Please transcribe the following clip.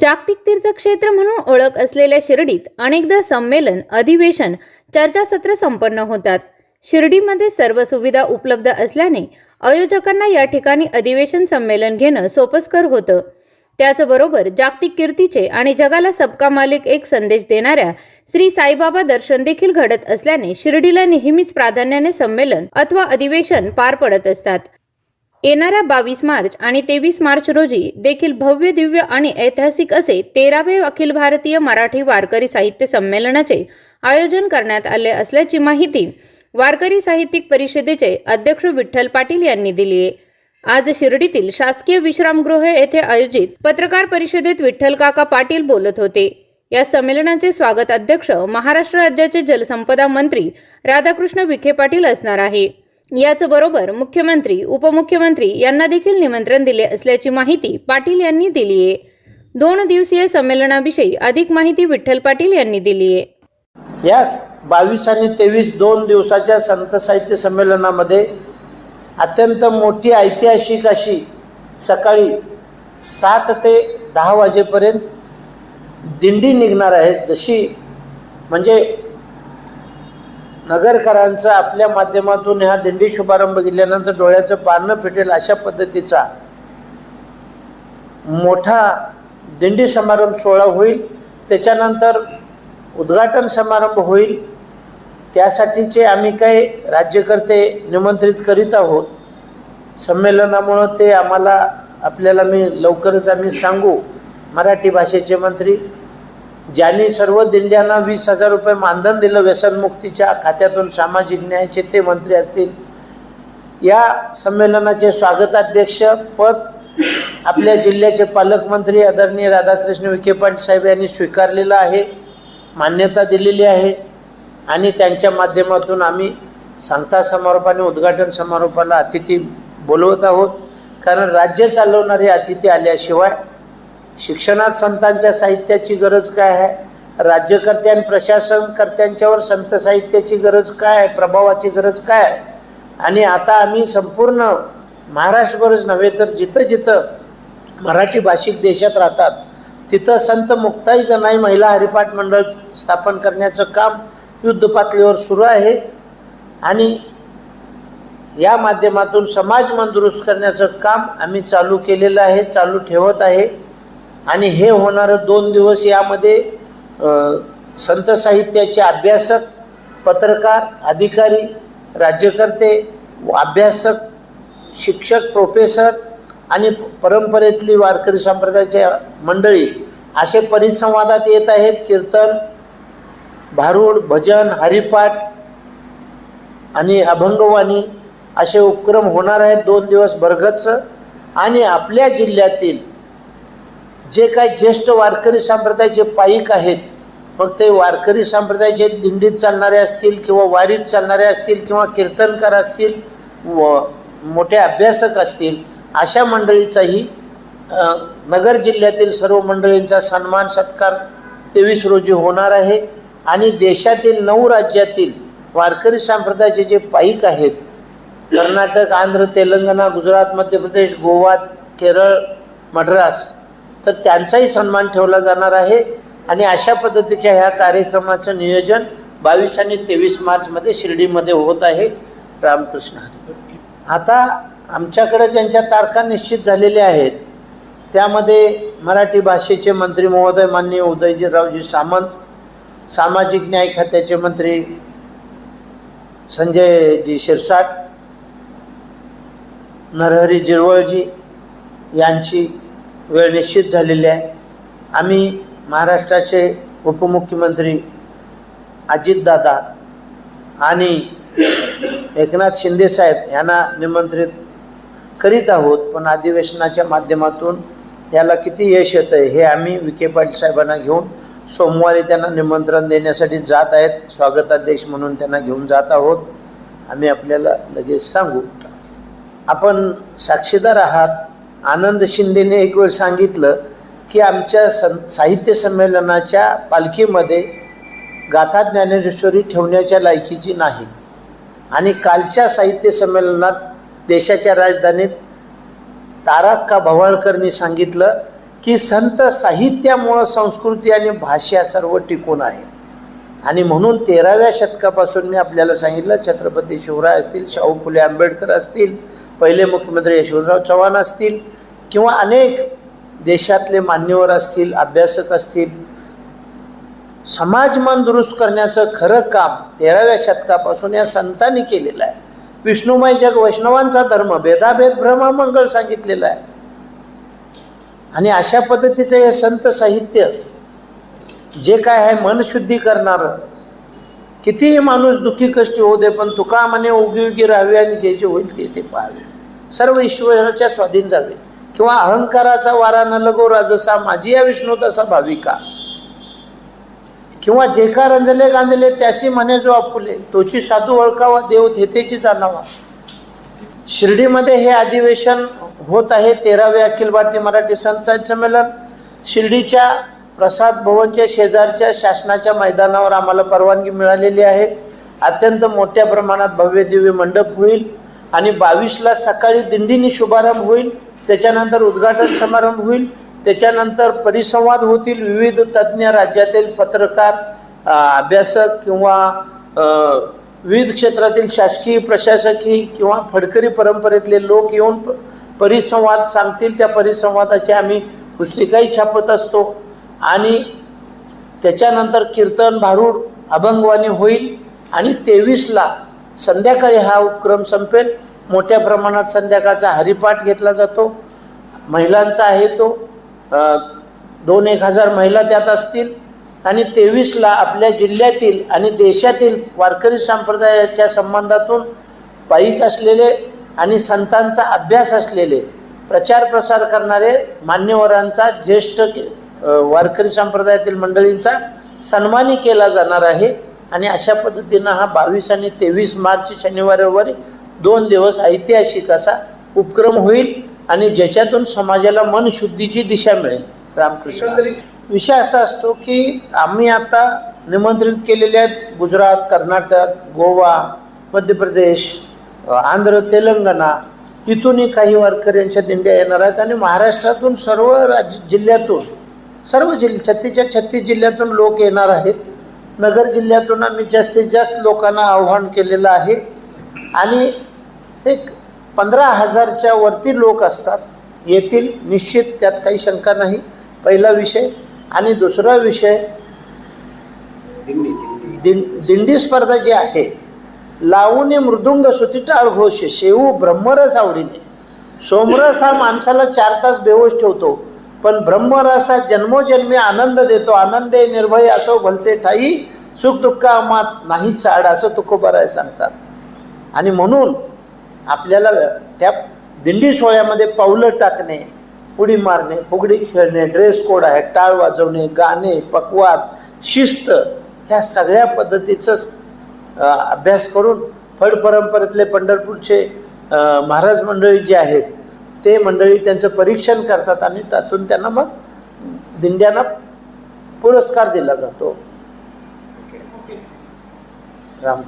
जागतिक तीर्थक्षेत्र म्हणून ओळख असलेल्या शिर्डीत अनेकदा संमेलन अधिवेशन चर्चासत्र संपन्न होतात. शिर्डीमध्ये सर्व सुविधा उपलब्ध असल्याने आयोजकांना या ठिकाणी अधिवेशन संमेलन घेणं सोपस्कर होतं. त्याचबरोबर जागतिक कीर्तीचे आणि जगाला सबका मालिक एक संदेश देणाऱ्या श्री साईबाबा दर्शन देखील घडत असल्याने शिर्डीला नेहमीच प्राधान्याने संमेलन अथवा अधिवेशन पार पडत असतात. येणाऱ्या बावीस मार्च आणि तेवीस मार्च रोजी देखील भव्य दिव्य आणि ऐतिहासिक असे तेरावे अखिल भारतीय मराठी वारकरी साहित्य संमेलनाचे आयोजन करण्यात आले असल्याची माहिती वारकरी साहित्यिक परिषदेचे अध्यक्ष विठ्ठल पाटील यांनी दिली आहे. आज शिर्डीतील शासकीय विश्रामगृह येथे आयोजित पत्रकार परिषदेत विठ्ठल काका पाटील बोलत होते. या संमेलनाचे स्वागत अध्यक्ष महाराष्ट्र राज्याचे जलसंपदा मंत्री राधाकृष्ण विखे पाटील असणार आहे. याचबरोबर मुख्यमंत्री उपमुख्यमंत्री यांना देखील निमंत्रण दिले असल्याची माहिती पाटील यांनी दिली आहे. दोन दिवसीय संमेलनाविषयी अधिक माहिती विठ्ठल पाटील यांनी दिली आहे. या बावीस आणि तेवीस दोन दिवसाच्या संत साहित्य संमेलनामध्ये अत्यंत मोठी ऐतिहासिक अशी सकाळी सात ते दहा वाजेपर्यंत दिंडी निघणार आहे. जशी म्हणजे नगरकरांचा आपल्या माध्यमातून ह्या दिंडी शुभारंभ केल्यानंतर डोळ्याचं पारणं फिटेल अशा पद्धतीचा मोठा दिंडी समारंभ सोहळा होईल. त्याच्यानंतर उद्घाटन समारंभ होईल. त्यासाठीचे आम्ही काही राज्यकर्ते निमंत्रित करीत आहोत. संमेलनामुळं ते आम्हाला आपल्याला मी लवकरच आम्ही सांगू. मराठी भाषेचे मंत्री ज्याने सर्व दिंड्यांना वीस हजार रुपये मानधन दिलं व्यसनमुक्तीच्या खात्यातून सामाजिक न्यायाचे ते मंत्री असतील. या संमेलनाचे स्वागताध्यक्ष पद आपल्या जिल्ह्याचे पालकमंत्री आदरणीय राधाकृष्ण विखे पाटील साहेब यांनी स्वीकारलेलं आहे मान्यता दिलेली आहे आणि त्यांच्या माध्यमातून आम्ही सांगता समारोपाने उद्घाटन समारोपाला अतिथी बोलवत आहोत. कारण राज्य चालवणारे अतिथी आल्याशिवाय शिक्षणात संतांच्या साहित्याची गरज काय आहे? राज्यकर्त्यां प्रशासनकर्त्यांच्यावर संत साहित्याची गरज काय आहे? प्रभावाची गरज काय आहे? आणि आता आम्ही संपूर्ण महाराष्ट्रभरच नव्हे तर जिथं जिथं मराठी भाषिक देशात राहतात तिथं संत मुक्ताई जनाई महिला हरिपाठ मंडळ स्थापन करण्याचं काम युद्ध पातळीवर सुरू आहे. आणि या माध्यमातून समाज मन दुरुस्त करण्याचं काम आम्ही चालू केलेलं आहे चालू ठेवत आहे. आणि हे होणारं दोन दिवस यामध्ये संत साहित्याचे अभ्यासक पत्रकार अधिकारी राज्यकर्ते व अभ्यासक शिक्षक प्रोफेसर आणि परंपरेतली वारकरी संप्रदायाच्या मंडळी असे परिसंवादात येत आहेत. कीर्तन भारूड भजन हरिपाठ आणि अभंगवाणी असे उपक्रम होणार आहेत. दोन दिवस भरगच्च आणि आपल्या जिल्ह्यातील जे काय ज्येष्ठ वारकरी संप्रदायाचे पायिक आहेत मग ते वारकरी संप्रदायाचे दिंडीत चालणारे असतील किंवा वारीत चालणारे असतील किंवा कीर्तनकार असतील व मोठे अभ्यासक असतील अशा मंडळीचाही नगर जिल्ह्यातील सर्व मंडळींचा सन्मान सत्कार तेवीस रोजी होणार आहे. आणि देशातील नऊ राज्यातील वारकरी संप्रदायाचे जे पायिक आहेत कर्नाटक आंध्र तेलंगणा गुजरात मध्य प्रदेश गोवा केरळ मद्रास तर त्यांचाही सन्मान ठेवला जाणार आहे. आणि अशा पद्धतीच्या ह्या कार्यक्रमाचं नियोजन बावीस आणि तेवीस मार्चमध्ये शिर्डीमध्ये होत आहे. रामकृष्ण हरी. आता आमच्याकडे ज्यांच्या तारखा निश्चित झालेल्या आहेत त्यामध्ये मराठी भाषेचे मंत्री महोदय माननीय उदयजीरावजी सामंत सामाजिक न्याय खात्याचे मंत्री संजयजी शिरसाट नरहरी जिरवळजी यांची वेळ निश्चित झालेली आहे. आम्ही महाराष्ट्राचे उपमुख्यमंत्री अजितदादा आणि एकनाथ शिंदेसाहेब यांना निमंत्रित करीत आहोत. पण अधिवेशनाच्या माध्यमातून याला किती यश येतं आहे हे आम्ही विखे पाटील साहेबांना घेऊन सोमवारी त्यांना निमंत्रण देण्यासाठी जात आहेत. स्वागताध्यक्ष म्हणून त्यांना घेऊन जात आहोत. आम्ही आपल्याला लगेच सांगू. आपण साक्षीदार आहात. आनंद शिंदेने एक वेळ सांगितलं की आमच्या सं साहित्य संमेलनाच्या पालखीमध्ये गाथा ज्ञानेश्वरी ठेवण्याच्या लायकीची नाही. आणि कालच्या साहित्य संमेलनात देशाच्या राजधानीत तारक्का भवाळकरनी सांगितलं की संत साहित्यामुळं संस्कृती आणि भाषा सर्व टिकून आहे. आणि म्हणून तेराव्या शतकापासून मी आपल्याला सांगितलं छत्रपती शिवराय असतील शाहू फुले आंबेडकर असतील पहिले मुख्यमंत्री यशवंतराव चव्हाण असतील किंवा अनेक देशातले मान्यवर असतील अभ्यासक असतील समाज मन दुरुस्त करण्याचं खरं काम तेराव्या शतकापासून या संतांनी केलेलं आहे. विष्णुमय जग वैष्णवांचा धर्म भेदाभेद भ्रममंगळ सांगितलेला आहे. आणि अशा पद्धतीचं हे संत साहित्य जे काय आहे मनशुद्धी करणारं. कितीही माणूस दुःखी कष्टी होऊ दे पण तुका म्हणे उगी उगी राहावी आणि जे जे होईल ते ते पाहावे. सर्व ईश्वराच्या स्वाधीन जावे. किंवा अहंकाराचा वारा न लगो राजसा माझी या विष्णू तसा भाविका. किंवा जे का रंजले गांजले त्याशी म्हणे जो आपुले तोची साधू ओळखावा देव थेतेची जाणावा. शिर्डीमध्ये हे अधिवेशन होत आहे तेरावे अखिल भारतीय मराठी संत साहित्य संमेलन. शिर्डीच्या प्रसाद भवनच्या शेजारच्या शासनाच्या मैदानावर आम्हाला परवानगी मिळालेली आहे. अत्यंत मोठ्या प्रमाणात भव्य दिव्य मंडप होईल आणि बावीसला सकाळी दिंडीने शुभारंभ होईल. त्याच्यानंतर उद्घाटन समारंभ होईल. त्याच्यानंतर परिसंवाद होतील. विविध तज्ज्ञ राज्यातील पत्रकार अभ्यासक किंवा विविध क्षेत्रातील शासकीय प्रशासकीय किंवा फडकरी परंपरेतले लोक येऊन प- परिसंवाद सांगतील. त्या परिसंवादाची आम्ही पुस्तिकाही छापत असतो. आणि त्याच्यानंतर कीर्तन भारूड अभंगवाणी होईल. आणि तेवीसला संध्याकाळी हा उपक्रम संपेल. मोठ्या प्रमाणात संध्याकाळचा हरिपाठ घेतला जातो. महिलांचा आहे तो. दोन एक हजार महिला त्यात असतील. आणि तेवीसला आपल्या जिल्ह्यातील आणि देशातील वारकरी संप्रदायाच्या संबंधातून पायिक असलेले आणि संतांचा अभ्यास असलेले प्रचार प्रसार करणारे मान्यवरांचा ज्येष्ठ वारकरी संप्रदायातील मंडळींचा सन्मानही केला जाणार आहे. आणि अशा पद्धतीनं हा बावीस आणि तेवीस मार्च शनिवार रविवारी दोन दिवस ऐतिहासिक असा उपक्रम होईल आणि ज्याच्यातून समाजाला मनशुद्धीची दिशा मिळेल. रामकृष्ण. विषय असा असतो की आम्ही आता निमंत्रित केलेले आहेत गुजरात कर्नाटक गोवा मध्य प्रदेश आंध्र तेलंगणा इथूनही काही वारकऱ्यांच्या दिंड्या येणार आहेत. आणि महाराष्ट्रातून सर्व राज्य जिल्ह्यातून सर्व जिल्हे छत्तीसच्या छत्तीस जिल्ह्यातून लोक येणार आहेत. नगर जिल्ह्यातून आम्ही जास्तीत जास्त लोकांना आव्हान केलेलं आहे. आणि एक पंधरा हजारच्या वरती लोक असतात. येतील निश्चित त्यात काही शंका नाही. पहिला विषय आणि दुसरा विषय दिं दिंडी स्पर्धा जी आहे लावून मृदुंग सुतिटाळ घोष शेवू ब्रह्मरस आवडीने. सोमरस हा माणसाला चार तास बेहोश ठेवतो. पण ब्रह्मरसा जन्मोजन्मी आनंद देतो आनंदे निर्भय असो भलते ठाई सुख दुःख मात नाही चाड असं तुकोबाराय सांगतात. आणि म्हणून आपल्याला त्या दिंडी सोहळ्यामध्ये पावलं टाकणे उडी मारणे फुगडी खेळणे ड्रेस कोड आहे टाळ वाजवणे गाणे पकवाज शिस्त ह्या सगळ्या पद्धतीचं अभ्यास करून फड परंपरेतले पंढरपूरचे महाराज मंडळी जे आहेत ते मंडळी त्यांचं परीक्षण करतात आणि त्यातून त्यांना मग दिंड्यांना पुरस्कार दिला जातो. राम